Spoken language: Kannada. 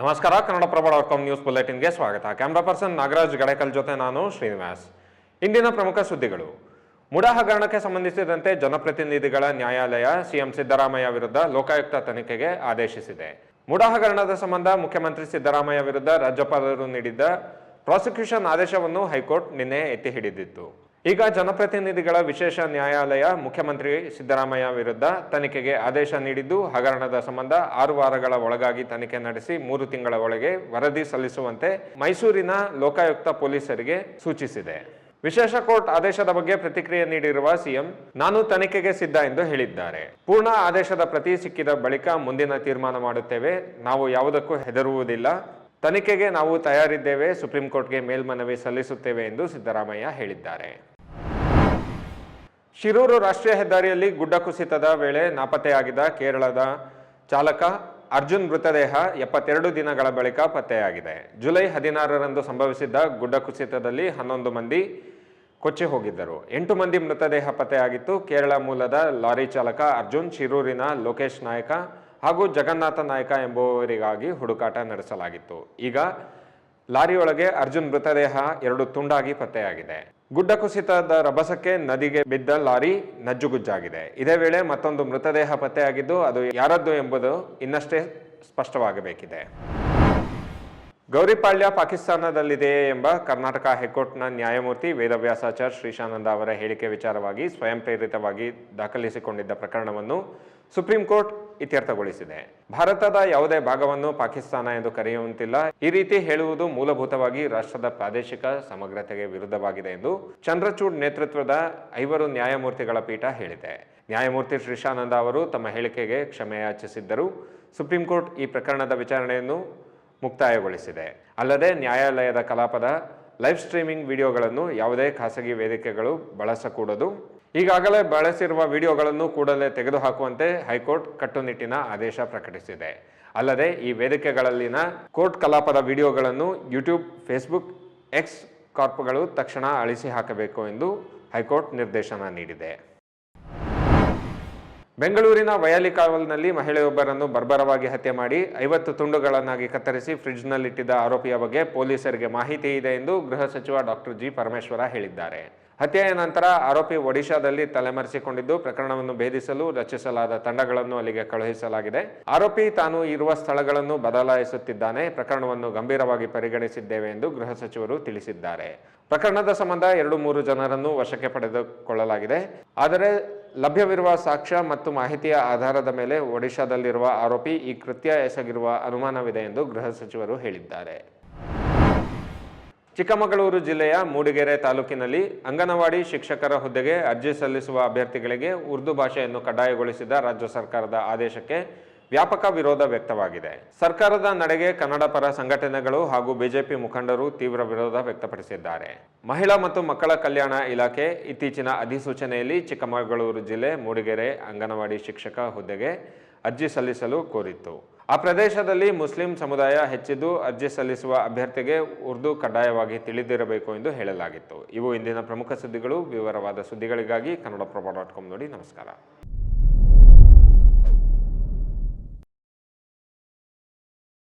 ನಮಸ್ಕಾರ ಕನ್ನಡಪ್ರಭ ಡಾಟ್ ಕಾಮ್ ನ್ಯೂಸ್ ಬುಲೆಟಿನ್ಗೆ ಸ್ವಾಗತ. ಕ್ಯಾಮ್ರಾ ಪರ್ಸನ್ ನಾಗರಾಜ್ ಗಡೇಕಲ್ ಜೊತೆ ನಾನು ಶ್ರೀನಿವಾಸ್. ಇಂದಿನ ಪ್ರಮುಖ ಸುದ್ದಿಗಳು. ಮುಡ ಹಗರಣಕ್ಕೆ ಸಂಬಂಧಿಸಿದಂತೆ ಜನಪ್ರತಿನಿಧಿಗಳ ನ್ಯಾಯಾಲಯ ಸಿಎಂ ಸಿದ್ದರಾಮಯ್ಯ ವಿರುದ್ಧ ಲೋಕಾಯುಕ್ತ ತನಿಖೆಗೆ ಆದೇಶಿಸಿದೆ. ಮುಡ ಹಗರಣದ ಸಂಬಂಧ ಮುಖ್ಯಮಂತ್ರಿ ಸಿದ್ದರಾಮಯ್ಯ ವಿರುದ್ಧ ರಾಜ್ಯಪಾಲರು ನೀಡಿದ್ದ ಪ್ರಾಸಿಕ್ಯೂಷನ್ ಆದೇಶವನ್ನು ಹೈಕೋರ್ಟ್ ನಿನ್ನೆ ಎತ್ತಿ ಹಿಡಿದಿತ್ತು. ಈಗ ಜನಪ್ರತಿನಿಧಿಗಳ ವಿಶೇಷ ನ್ಯಾಯಾಲಯ ಮುಖ್ಯಮಂತ್ರಿ ಸಿದ್ದರಾಮಯ್ಯ ವಿರುದ್ಧ ತನಿಖೆಗೆ ಆದೇಶ ನೀಡಿದ್ದು, ಹಗರಣದ ಸಂಬಂಧ ಆರು ವಾರಗಳ ಒಳಗಾಗಿ ತನಿಖೆ ನಡೆಸಿ ಮೂರು ತಿಂಗಳ ಒಳಗೆ ವರದಿ ಸಲ್ಲಿಸುವಂತೆ ಮೈಸೂರಿನ ಲೋಕಾಯುಕ್ತ ಪೊಲೀಸರಿಗೆ ಸೂಚಿಸಿದೆ. ವಿಶೇಷ ಕೋರ್ಟ್ ಆದೇಶದ ಬಗ್ಗೆ ಪ್ರತಿಕ್ರಿಯೆ ನೀಡಿರುವ ಸಿಎಂ, ನಾನು ತನಿಖೆಗೆ ಸಿದ್ಧ ಎಂದು ಹೇಳಿದ್ದಾರೆ. ಪೂರ್ಣ ಆದೇಶದ ಪ್ರತಿ ಸಿಕ್ಕಿದ ಬಳಿಕ ಮುಂದಿನ ತೀರ್ಮಾನ ಮಾಡುತ್ತೇವೆ. ನಾವು ಯಾವುದಕ್ಕೂ ಹೆದರುವುದಿಲ್ಲ. ತನಿಖೆಗೆ ನಾವು ತಯಾರಿದ್ದೇವೆ. ಸುಪ್ರೀಂ ಕೋರ್ಟ್ಗೆ ಮೇಲ್ಮನವಿ ಸಲ್ಲಿಸುತ್ತೇವೆ ಎಂದು ಸಿದ್ದರಾಮಯ್ಯ ಹೇಳಿದ್ದಾರೆ. ಶಿರೂರು ರಾಷ್ಟ್ರೀಯ ಹೆದ್ದಾರಿಯಲ್ಲಿ ಗುಡ್ಡ ಕುಸಿತದ ವೇಳೆ ನಾಪತ್ತೆಯಾಗಿದ್ದ ಕೇರಳದ ಚಾಲಕ ಅರ್ಜುನ್ ಮೃತದೇಹ ಎಪ್ಪತ್ತೆರಡು ದಿನಗಳ ಬಳಿಕ ಪತ್ತೆಯಾಗಿದೆ. ಜುಲೈ ಹದಿನಾರರಂದು ಸಂಭವಿಸಿದ್ದ ಗುಡ್ಡ ಕುಸಿತದಲ್ಲಿ ಹನ್ನೊಂದು ಮಂದಿ ಕೊಚ್ಚಿ ಹೋಗಿದ್ದರು. ಎಂಟು ಮಂದಿ ಮೃತದೇಹ ಪತ್ತೆಯಾಗಿತ್ತು. ಕೇರಳ ಮೂಲದ ಲಾರಿ ಚಾಲಕ ಅರ್ಜುನ್ ಶಿರೂರಿನ ಲೋಕೇಶ್ ನಾಯಕ ಹಾಗೂ ಜಗನ್ನಾಥ ನಾಯಕ ಎಂಬುವರಿಗಾಗಿ ಹುಡುಕಾಟ ನಡೆಸಲಾಗಿತ್ತು. ಈಗ ಲಾರಿಯೊಳಗೆ ಅರ್ಜುನ್ ಮೃತದೇಹ ಎರಡು ತುಂಡಾಗಿ ಪತ್ತೆಯಾಗಿದೆ. ಗುಡ್ಡ ಕುಸಿತದ ರಭಸಕ್ಕೆ ನದಿಗೆ ಬಿದ್ದ ಲಾರಿ ನಜ್ಜುಗುಜ್ಜಾಗಿದೆ. ಇದೇ ವೇಳೆ ಮತ್ತೊಂದು ಮೃತದೇಹ ಪತ್ತೆಯಾಗಿದ್ದು ಅದು ಯಾರದ್ದು ಎಂಬುದು ಇನ್ನಷ್ಟೇ ಸ್ಪಷ್ಟವಾಗಬೇಕಿದೆ. ಗೌರಿಪಾಳ್ಯ ಪಾಕಿಸ್ತಾನದಲ್ಲಿದೆಯೇ ಎಂಬ ಕರ್ನಾಟಕ ಹೈಕೋರ್ಟ್ನ ನ್ಯಾಯಮೂರ್ತಿ ವೇದವ್ಯಾಸಾಚಾರ್ ಶ್ರೀಶಾನಂದ ಅವರ ಹೇಳಿಕೆ ವಿಚಾರವಾಗಿ ಸ್ವಯಂ ಪ್ರೇರಿತವಾಗಿ ದಾಖಲಿಸಿಕೊಂಡಿದ್ದ ಪ್ರಕರಣವನ್ನು ಸುಪ್ರೀಂ ಕೋರ್ಟ್ ಇತ್ಯರ್ಥಗೊಳಿಸಿದೆ. ಭಾರತದ ಯಾವುದೇ ಭಾಗವನ್ನು ಪಾಕಿಸ್ತಾನ ಎಂದು ಕರೆಯುವಂತಿಲ್ಲ. ಈ ರೀತಿ ಹೇಳುವುದು ಮೂಲಭೂತವಾಗಿ ರಾಷ್ಟ್ರದ ಪ್ರಾದೇಶಿಕ ಸಮಗ್ರತೆಗೆ ವಿರುದ್ಧವಾಗಿದೆ ಎಂದು ಚಂದ್ರಚೂಡ್ ನೇತೃತ್ವದ ಐವರು ನ್ಯಾಯಮೂರ್ತಿಗಳ ಪೀಠ ಹೇಳಿದೆ. ನ್ಯಾಯಮೂರ್ತಿ ಶ್ರೀಶಾನಂದ ಅವರು ತಮ್ಮ ಹೇಳಿಕೆಗೆ ಕ್ಷಮೆಯಾಚಿಸಿದ್ದರು ಸುಪ್ರೀಂ ಕೋರ್ಟ್ ಈ ಪ್ರಕರಣದ ವಿಚಾರಣೆಯನ್ನು ಮುಕ್ತಾಯಗೊಳಿಸಿದೆ. ಅಲ್ಲದೆ ನ್ಯಾಯಾಲಯದ ಕಲಾಪದ ಲೈವ್ ಸ್ಟ್ರೀಮಿಂಗ್ ವಿಡಿಯೋಗಳನ್ನು ಯಾವುದೇ ಖಾಸಗಿ ವೇದಿಕೆಗಳು ಬಳಸಕೂಡದು. ಈಗಾಗಲೇ ಬಳಸಿರುವ ವಿಡಿಯೋಗಳನ್ನು ಕೂಡಲೇ ತೆಗೆದುಹಾಕುವಂತೆ ಹೈಕೋರ್ಟ್ ಕಟ್ಟುನಿಟ್ಟಿನ ಆದೇಶ ಪ್ರಕಟಿಸಿದೆ. ಅಲ್ಲದೆ ಈ ವೇದಿಕೆಗಳಲ್ಲಿನ ಕೋರ್ಟ್ ಕಲಾಪದ ವಿಡಿಯೋಗಳನ್ನು ಯೂಟ್ಯೂಬ್, ಫೇಸ್ಬುಕ್, ಎಕ್ಸ್ ಕಾರ್ಪ್ಗಳು ತಕ್ಷಣ ಅಳಿಸಿ ಹಾಕಬೇಕು ಎಂದು ಹೈಕೋರ್ಟ್ ನಿರ್ದೇಶನ ನೀಡಿದೆ. ಬೆಂಗಳೂರಿನ ವಯಾಲಿ ಕಾವಲ್ನಲ್ಲಿ ಮಹಿಳೆಯೊಬ್ಬರನ್ನು ಬರ್ಬರವಾಗಿ ಹತ್ಯೆ ಮಾಡಿ ಐವತ್ತು ತುಂಡುಗಳನ್ನಾಗಿ ಕತ್ತರಿಸಿ ಫ್ರಿಡ್ಜ್ನಲ್ಲಿಟ್ಟಿದ್ದ ಆರೋಪಿಯ ಬಗ್ಗೆ ಪೊಲೀಸರಿಗೆ ಮಾಹಿತಿ ಇದೆ ಎಂದು ಗೃಹ ಸಚಿವ ಡಾಕ್ಟರ್ ಜಿ ಪರಮೇಶ್ವರ ಹೇಳಿದ್ದಾರೆ. ಹತ್ಯೆಯ ನಂತರ ಆರೋಪಿ ಒಡಿಶಾದಲ್ಲಿ ತಲೆಮರೆಸಿಕೊಂಡಿದ್ದು, ಪ್ರಕರಣವನ್ನು ಭೇದಿಸಲು ರಚಿಸಲಾದ ತಂಡಗಳನ್ನು ಅಲ್ಲಿಗೆ ಕಳುಹಿಸಲಾಗಿದೆ. ಆರೋಪಿ ತಾನು ಇರುವ ಸ್ಥಳಗಳನ್ನು ಬದಲಾಯಿಸುತ್ತಿದ್ದಾನೆ, ಪ್ರಕರಣವನ್ನು ಗಂಭೀರವಾಗಿ ಪರಿಗಣಿಸಿದ್ದೇವೆ ಎಂದು ಗೃಹ ಸಚಿವರು ತಿಳಿಸಿದ್ದಾರೆ. ಪ್ರಕರಣದ ಸಂಬಂಧ ಎರಡು ಮೂರು ಜನರನ್ನು ವಶಕ್ಕೆ ಪಡೆದುಕೊಳ್ಳಲಾಗಿದೆ. ಆದರೆ ಲಭ್ಯವಿರುವ ಸಾಕ್ಷ್ಯ ಮತ್ತು ಮಾಹಿತಿಯ ಆಧಾರದ ಮೇಲೆ ಒಡಿಶಾದಲ್ಲಿರುವ ಆರೋಪಿ ಈ ಕೃತ್ಯ ಎಸಗಿರುವ ಅನುಮಾನವಿದೆ ಎಂದು ಗೃಹ ಸಚಿವರು ಹೇಳಿದ್ದಾರೆ. ಚಿಕ್ಕಮಗಳೂರು ಜಿಲ್ಲೆಯ ಮೂಡಿಗೆರೆ ತಾಲೂಕಿನಲ್ಲಿ ಅಂಗನವಾಡಿ ಶಿಕ್ಷಕರ ಹುದ್ದೆಗೆ ಅರ್ಜಿ ಸಲ್ಲಿಸುವ ಅಭ್ಯರ್ಥಿಗಳಿಗೆ ಉರ್ದು ಭಾಷೆಯನ್ನು ಕಡ್ಡಾಯಗೊಳಿಸಿದ ರಾಜ್ಯ ಸರ್ಕಾರದ ಆದೇಶಕ್ಕೆ ವ್ಯಾಪಕ ವಿರೋಧ ವ್ಯಕ್ತವಾಗಿದೆ. ಸರ್ಕಾರದ ನಡೆಗೆ ಕನ್ನಡ ಪರ ಸಂಘಟನೆಗಳು ಹಾಗೂ ಬಿಜೆಪಿ ಮುಖಂಡರು ತೀವ್ರ ವಿರೋಧ ವ್ಯಕ್ತಪಡಿಸಿದ್ದಾರೆ. ಮಹಿಳಾ ಮತ್ತು ಮಕ್ಕಳ ಕಲ್ಯಾಣ ಇಲಾಖೆ ಇತ್ತೀಚಿನ ಅಧಿಸೂಚನೆಯಲ್ಲಿ ಚಿಕ್ಕಮಗಳೂರು ಜಿಲ್ಲೆ ಮೂಡಿಗೆರೆ ಅಂಗನವಾಡಿ ಶಿಕ್ಷಕ ಹುದ್ದೆಗೆ ಅರ್ಜಿ ಸಲ್ಲಿಸಲು ಕೋರಿತ್ತು. ಆ ಪ್ರದೇಶದಲ್ಲಿ ಮುಸ್ಲಿಂ ಸಮುದಾಯ ಹೆಚ್ಚಿದ್ದು ಅರ್ಜಿ ಸಲ್ಲಿಸುವ ಅಭ್ಯರ್ಥಿಗೆ ಉರ್ದು ಕಡ್ಡಾಯವಾಗಿ ತಿಳಿದಿರಬೇಕು ಎಂದು ಹೇಳಲಾಗಿತ್ತು. ಇವು ಇಂದಿನ ಪ್ರಮುಖ ಸುದ್ದಿಗಳು. ವಿವರವಾದ ಸುದ್ದಿಗಳಿಗಾಗಿ ಕನ್ನಡಪ್ರಭ ಡಾಟ್ ಕಾಮ್ ನೋಡಿ ನಮಸ್ಕಾರ.